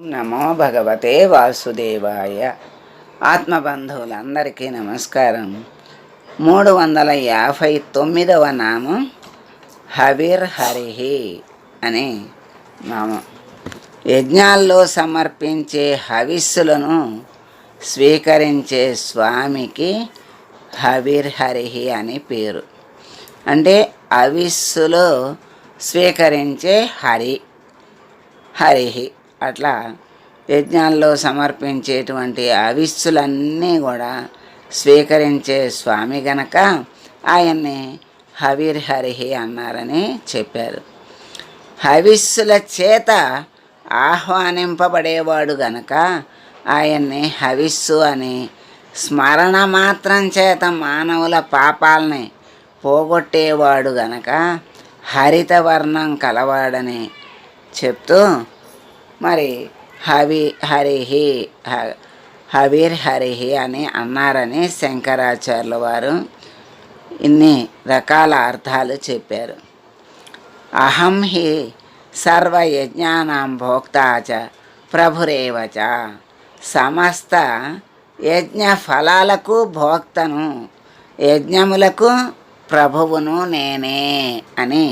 నమో భగవతే వాసుదేవాయ. ఆత్మబంధువులందరికీ నమస్కారం. మూడు వందల యాభై తొమ్మిదవ నామం హవిర్ హరిహి అనే నామం. యజ్ఞాల్లో సమర్పించే హవిస్సులను స్వీకరించే స్వామికి హవిర్ హరిహి అని పేరు. అంటే అవిస్సులో స్వీకరించే హరి హరిహి. అట్లా యజ్ఞాల్లో సమర్పించేటువంటి అవిస్సులన్నీ కూడా స్వీకరించే స్వామి గనక ఆయన్ని హవిర్ హరిహి అన్నారని చెప్పారు. హవిస్సుల చేత ఆహ్వానింపబడేవాడు గనక ఆయన్ని హవిస్సు అని స్మరణ మాత్రం చేత మానవుల పాపాలని పోగొట్టేవాడు గనక హరితవర్ణం కలవాడని చెప్తూ మరి హవి హరిహి హ- హవిర్ హరిహి అని అన్నారని శంకరాచార్యుల వారు ఇన్ని రకాల అర్థాలు చెప్పారు. అహం హి సర్వయజ్ఞానాం భోక్తాచ ప్రభురేవచ సమస్త యజ్ఞ ఫలాలకు భోక్తను యజ్ఞములకు ప్రభువును నేనే అని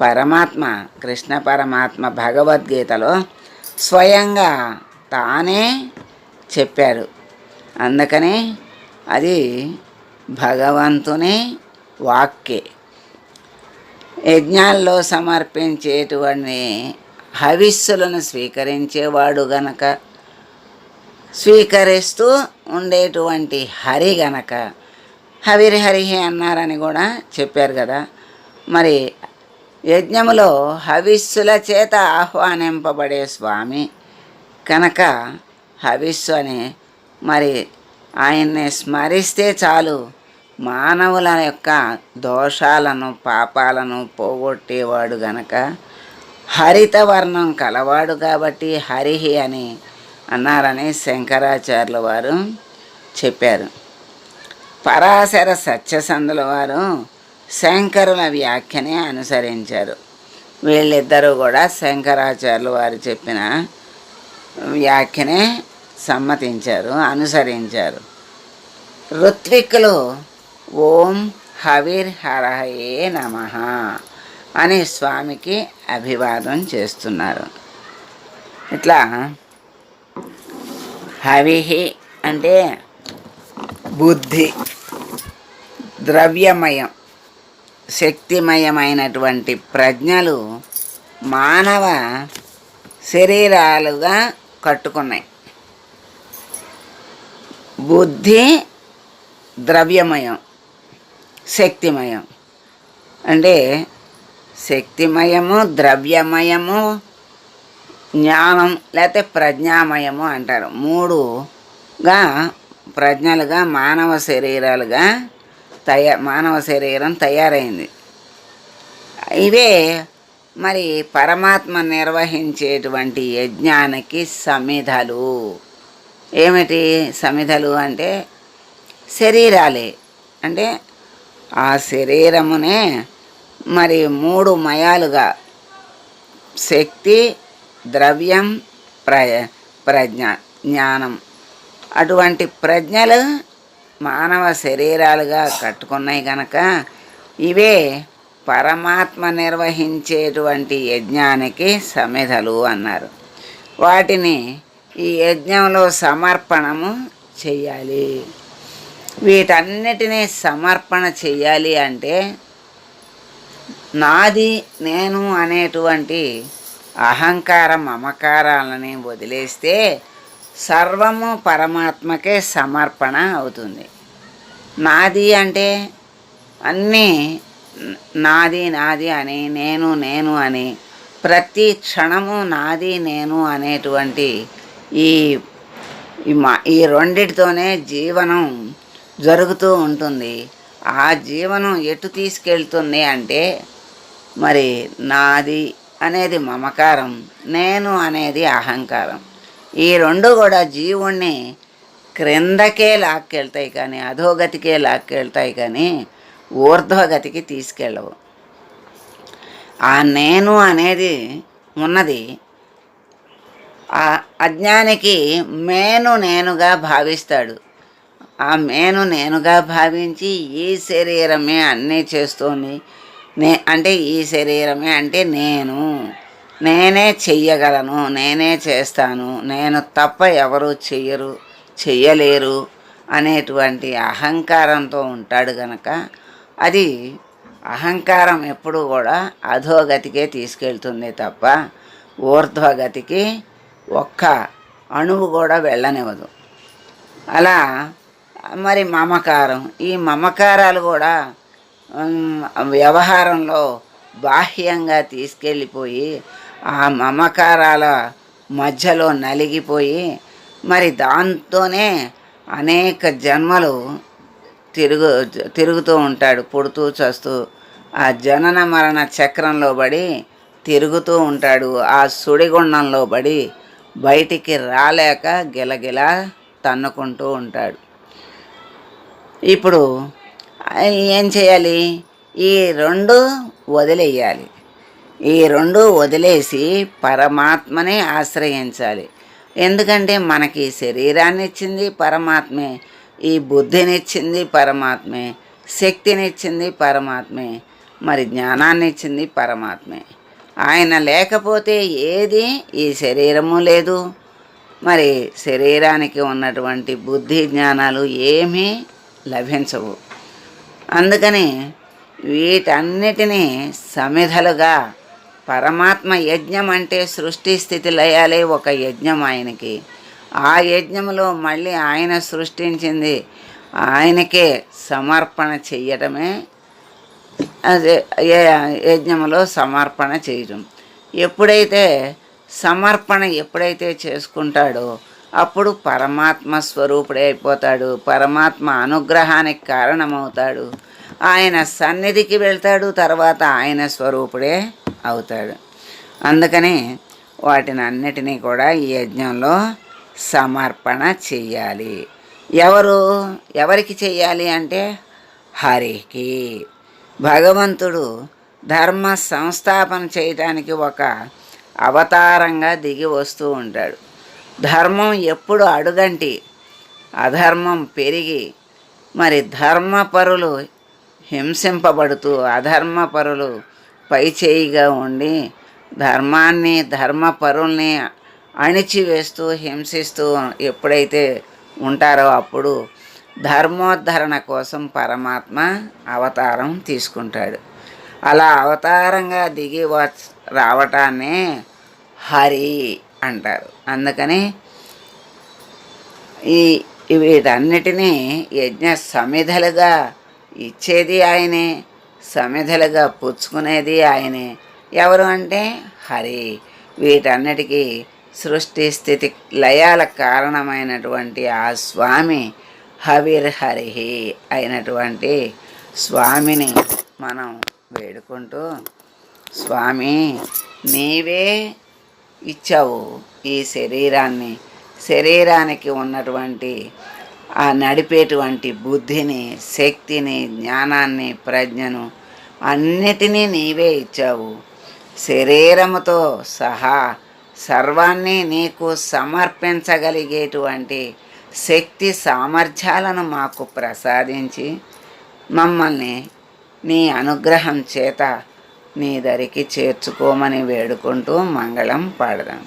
పరమాత్మ కృష్ణ పరమాత్మ భగవద్గీతలో స్వయంగా తానే చెప్పారు అందుకని అది భగవంతుని వాక్యే యజ్ఞాల్లో సమర్పించేటువంటి హవిస్సులను స్వీకరించేవాడు గనక స్వీకరిస్తూ ఉండేటువంటి హరి గనక హవిరి హరిహి అన్నారని కూడా చెప్పారు కదా. మరి యజ్ఞములో హవిస్సుల చేత ఆహ్వానింపబడే స్వామి. కనుక హవిస్సు అని మరి ఆయన్ని స్మరిస్తే చాలు. మానవుల యొక్క దోషాలను పాపాలను పోగొట్టేవాడు గనక. హరిత వర్ణం కలవాడు కాబట్టి హరిహి అని అన్నారని శంకరాచార్యుల వారు చెప్పారు. పరాశర సత్యసందుల వారు శంకరుల వ్యాఖ్యని అనుసరించారు. వీళ్ళిద్దరూ కూడా శంకరాచార్యులు వారు చెప్పిన వ్యాఖ్యనే సమ్మతించారు అనుసరించారు. ఋత్విక్కులు ఓం హవిర్ హరహయే నమ అని స్వామికి అభివాదం చేస్తున్నారు. ఇట్లా హవిహి అంటే బుద్ధి ద్రవ్యమయం శక్తిమయమైనటువంటి ప్రజ్ఞలు మానవ శరీరాలుగా కట్టుకున్నాయి. బుద్ధి ద్రవ్యమయం శక్తిమయం. అంటే శక్తిమయము ద్రవ్యమయము జ్ఞానం లేకపోతే ప్రజ్ఞామయము అంటారు. మూడుగా ప్రజ్ఞలుగా మానవ శరీరాలుగా తయా మానవ శరీరం తయారైంది. ఇవే మరి పరమాత్మ నిర్వహించేటువంటి యజ్ఞానికి సమిధలు. ఏమిటి సమిధలు అంటే శరీరాలే. అంటే ఆ శరీరమునే మరి మూడు మయాలుగా శక్తి ద్రవ్యం ప్ర ప్రజ్ఞ జ్ఞానం. అటువంటి ప్రజ్ఞలు మానవ శరీరాలుగా కట్టుకున్నాయి కనుక ఇవే పరమాత్మ నిర్వహించేటువంటి యజ్ఞానికి సమిధలు అన్నారు. వాటిని ఈ యజ్ఞంలో సమర్పణము చెయ్యాలి. వీటన్నిటినీ సమర్పణ చెయ్యాలి అంటే నాది నేను అనేటువంటి అహంకార మమకారాలని వదిలేస్తే సర్వము పరమాత్మకే సమర్పణ అవుతుంది. నాది అంటే అన్నీ నాది నాది అని నేను నేను అని ప్రతి క్షణము నాది నేను అనేటువంటి ఈ ఈ ఈ రెండిటితోనే జీవనం జరుగుతూ ఉంటుంది. ఆ జీవనం ఎటు తీసుకెళ్తుంది అంటే మరి నాది అనేది మమకారం నేను అనేది అహంకారం. ఈ రెండు కూడా జీవుణ్ణి క్రిందకే లాక్కెళ్తాయి కానీ అధోగతికే లాక్కెళ్తాయి కానీ ఊర్ధ్వగతికి తీసుకెళ్ళవు. ఆ నేను అనేది ఉన్నది. ఆ- అజ్ఞానికి మేను నేనుగా భావిస్తాడు. ఆ మేను నేనుగా భావించి ఈ శరీరమే అన్నీ చేస్తుంది. నే అంటే ఈ శరీరమే అంటే నేను. నేనే చెయ్యగలను నేనే చేస్తాను. నేను తప్ప ఎవరు చెయ్యరు. చెయ్యలేరు అనేటువంటి అహంకారంతో ఉంటాడు గనక అది అహంకారం ఎప్పుడు కూడా అధోగతికే తీసుకెళ్తుంది తప్ప ఊర్ధ్వగతికి ఒక్క అణువు కూడా వెళ్ళనివ్వదు. అలా మరి మమకారం ఈ మమకారాలు కూడా వ్యవహారంలో బాహ్యంగా తీసుకెళ్ళిపోయి ఆ మమకారాల మధ్యలో నలిగిపోయి మరి దాంతోనే అనేక జన్మలు తిరుగు తిరుగుతూ ఉంటాడు పుడుతూ చస్తూ. ఆ జనన మరణ చక్రంలో పడి తిరుగుతూ ఉంటాడు. ఆ సుడిగుండంలో పడి బయటికి రాలేక గిలగిలా తన్నుకుంటూ ఉంటాడు. ఇప్పుడు ఏం చేయాలి? ఈ రెండు వదిలేయాలి. ఈ రెండు వదిలేసి పరమాత్మని ఆశ్రయించాలి. ఎందుకంటే మనకి శరీరాన్ని ఇచ్చింది పరమాత్మే ఈ బుద్ధినిచ్చింది పరమాత్మే శక్తినిచ్చింది పరమాత్మే మరి జ్ఞానాన్ని ఇచ్చింది పరమాత్మే. ఆయన లేకపోతే ఏది ఈ శరీరము లేదు. మరి శరీరానికి ఉన్నటువంటి బుద్ధి జ్ఞానాలు ఏమీ లభించవు. అందుకని వీటన్నిటినీ సమిధలుగా పరమాత్మ యజ్ఞం అంటే సృష్టి స్థితి లయాలే ఒక యజ్ఞం ఆయనకి. ఆ యజ్ఞంలో మళ్ళీ ఆయన సృష్టించింది ఆయనకే సమర్పణ చెయ్యటమే. అదే యజ్ఞంలో సమర్పణ చేయటం. ఎప్పుడైతే సమర్పణ ఎప్పుడైతే చేసుకుంటాడో అప్పుడు పరమాత్మ స్వరూపుడే అయిపోతాడు. పరమాత్మ అనుగ్రహానికి కారణమవుతాడు. ఆయన సన్నిధికి వెళ్తాడు తర్వాత ఆయన స్వరూపుడే అవుతాడు. అందుకని వాటిని అన్నిటినీ కూడా ఈ యజ్ఞంలో సమర్పణ చెయ్యాలి. ఎవరు? ఎవరికి చెయ్యాలి అంటే హరికి. భగవంతుడు ధర్మ సంస్థాపన చేయటానికి ఒక అవతారంగా దిగి వస్తూ ఉంటాడు. ధర్మం ఎప్పుడు అడుగంటి? అధర్మం పెరిగి మరి ధర్మపరులు హింసింపబడుతూ అధర్మపరులు పైచేయిగా ఉండి ధర్మాన్ని ధర్మపరుల్ని అణిచివేస్తూ హింసిస్తూ ఎప్పుడైతే ఉంటారో అప్పుడు ధర్మోద్ధరణ కోసం పరమాత్మ అవతారం తీసుకుంటాడు. అలా అవతారంగా దిగి రావటాన్నే హరి అంటారు. అందుకని ఈ వీటన్నిటినీ యజ్ఞ సమిధలుగా ఇచ్చేది ఆయనే. సమిధలుగా పుచ్చుకునేది ఆయనే. ఎవరు అంటే? హరి. వీటన్నిటికీ సృష్టి స్థితి లయాల కారణమైనటువంటి ఆ స్వామి హవిర్ హరిహి అయినటువంటి స్వామిని మనం వేడుకుంటూ స్వామి నీవే ఇచ్చావు ఈ శరీరాన్ని. శరీరానికి ఉన్నటువంటి ఆ నడిపేటువంటి బుద్ధిని శక్తిని జ్ఞానాన్ని ప్రజ్ఞను అన్నిటినీ నీవే ఇచ్చావు. శరీరముతో సహా సర్వాన్ని నీకు సమర్పించగలిగేటువంటి శక్తి సామర్థ్యాలను మాకు ప్రసాదించి మమ్మల్ని నీ అనుగ్రహం చేత నీ దరికి చేర్చుకోమని వేడుకుంటూ మంగళం పాడదాం.